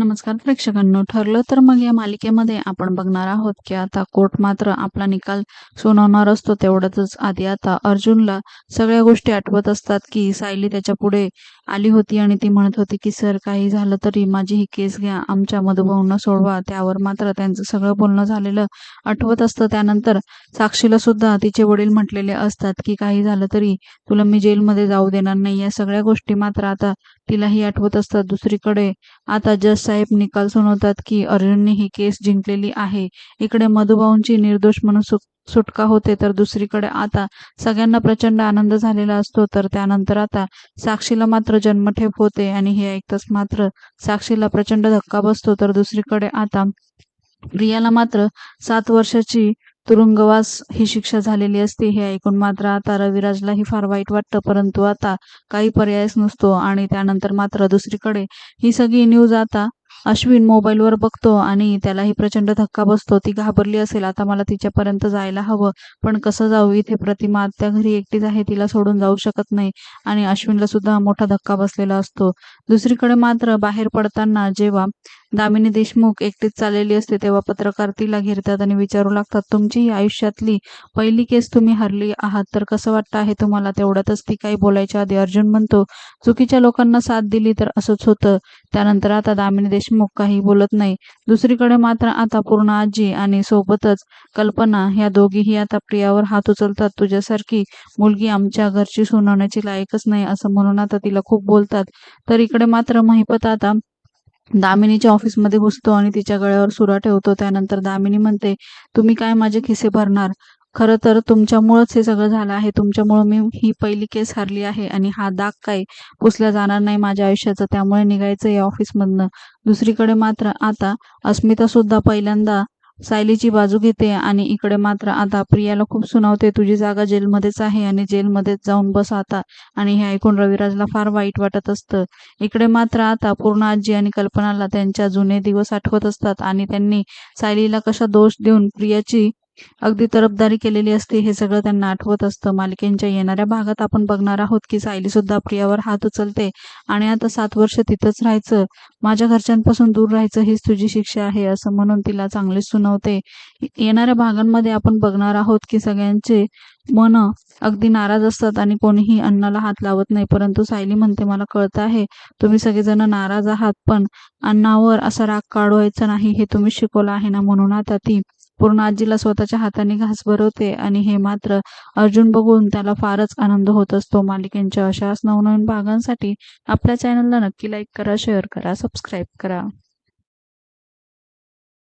नमस्कार प्रेक्षकांनो ठरलं तर मग या मालिकेमध्ये आपण बघणार आहोत की आता कोर्ट मात्र आपला निकाल सुनावणार असतो तेवढ्यातच आधी आता अर्जुनला सगळ्या गोष्टी आठवत असतात की सायली त्याच्या पुढे आली होती आणि ती म्हणत होती की सर काही झालं तरी माझी ही केस घ्या आमच्या मधुभाऊंना सोडवा. त्यावर मात्र त्यांचं सगळं बोलणं झालेलं आठवत असतं. त्यानंतर साक्षीला सुद्धा तिचे वडील म्हटलेले असतात की काही झालं तरी तुला मी जेलमध्ये जाऊ देणार नाही. या सगळ्या गोष्टी मात्र आता तिलाही आठवत असतात. दुसरीकडे आता जज साहेब निकाल सुनावतात की अर्जुनने ही केस जिंकलेली आहे. इकडे मधुभाऊंची निर्दोष म्हणून सुटका होते तर दुसरीकडे आता सगळ्यांना प्रचंड आनंद झालेला असतो. तर त्यानंतर आता साक्षीला मात्र जन्मठेप होते आणि हे ऐकताच मात्र साक्षीला प्रचंड धक्का बसतो. तर दुसरीकडे आता प्रियाला मात्र सात वर्षाची तुरुंगवास ही शिक्षा झालेली असते. हे ऐकून मात्र आता रविराजलाही फार वाईट वाटतं. परंतु आता काही पर्यायच नसतो आणि त्यानंतर मात्र दुसरीकडे ही सगळी न्यूज आता अश्विन मोबाईलवर बघतो आणि त्यालाही प्रचंड धक्का बसतो. ती घाबरली असेल आता मला तिच्यापर्यंत जायला हवं. पण कसं जाऊ? इथे प्रतिमा त्या घरी एकटीच आहे तिला सोडून जाऊ शकत नाही. आणि अश्विनला सुद्धा मोठा धक्का बसलेला असतो. दुसरीकडे मात्र बाहेर पडताना जेव्हा दामिनी देशमुख एकटीच चाललेली असते तेव्हा पत्रकार तिला घेरतात आणि विचारू लागतात तुमची ही आयुष्यातली पहिली केस तुम्ही हरली आहात तर कसं वाटतं आहे तुम्हाला? तेवढ्यातच ती काही बोलायच्या आधी अर्जुन म्हणतो चुकीच्या लोकांना साथ दिली तर असंच होतं. त्यानंतर आता दामिनी देशमुख काही बोलत नाही. दुसरीकडे मात्र आता पूर्ण आजी आणि सोबतच कल्पना ह्या दोघीही आता प्रियावर हात उचलतात. तुझ्यासारखी मुलगी आमच्या घरची सुनावण्याची लायकच नाही असं म्हणून आता तिला खूप बोलतात. तर इकडे मात्र महिपत आता दामिनीच्या ऑफिसमध्ये घुसतो आणि तिच्या गळ्यावर सुरा ठेवतो. त्यानंतर दामिनी म्हणते तुम्ही काय माझे खिसे भरणार? खरं तर तुमच्यामुळंच हे सगळं झालं आहे. तुमच्यामुळं मी ही पहिली केस हरली आहे आणि हा दाग काय? पुसला जाणार नाही माझ्या आयुष्याचं. त्यामुळे निघायचं या ऑफिसमधनं. दुसरीकडे मात्र आता अस्मिता सुद्धा पहिल्यांदा सायलीची बाजू घेते आणि इकडे मात्र आता प्रियाला खूप सुनावते. तुझी जागा जेलमध्येच आहे आणि जेलमध्येच जाऊन बस आता. आणि हे ऐकून रविराजला फार वाईट वाटत असतं. इकडे मात्र आता पूर्ण आजी आणि कल्पनाला त्यांच्या जुने दिवस आठवत असतात आणि त्यांनी सायलीला कशा दोष देऊन प्रियाची अगदी तरफदारी केलेली असते हे सगळं त्यांना आठवत असतं. मालिकेंच्या येणाऱ्या भागात आपण बघणार आहोत की सायली सुद्धा प्रियावर हात उचलते आणि आता सात वर्ष तिथंच राहायचं. माझ्या घरच्यांपासून दूर राहायचं हीच तुझी शिक्षा आहे असं म्हणून तिला चांगलीच सुनावते. येणाऱ्या भागांमध्ये आपण बघणार आहोत की सगळ्यांचे मन अगदी नाराज असतात आणि कोणीही अन्नाला हात लावत नाही. परंतु सायली म्हणते मला कळत आहे तुम्ही सगळेजण नाराज आहात पण अन्नावर असा राग काढवायचा नाही हे तुम्ही शिकवलं आहे ना? म्हणून आता ती पूर्ण आजीला स्वतःच्या हाताने घास भरवते आणि हे मात्र अर्जुन बघून त्याला फारच आनंद होत असतो. मालिकेंच्या अशाच नवनवीन भागांसाठी आपल्या चॅनलला नक्की लाईक करा शेअर करा सबस्क्राईब करा.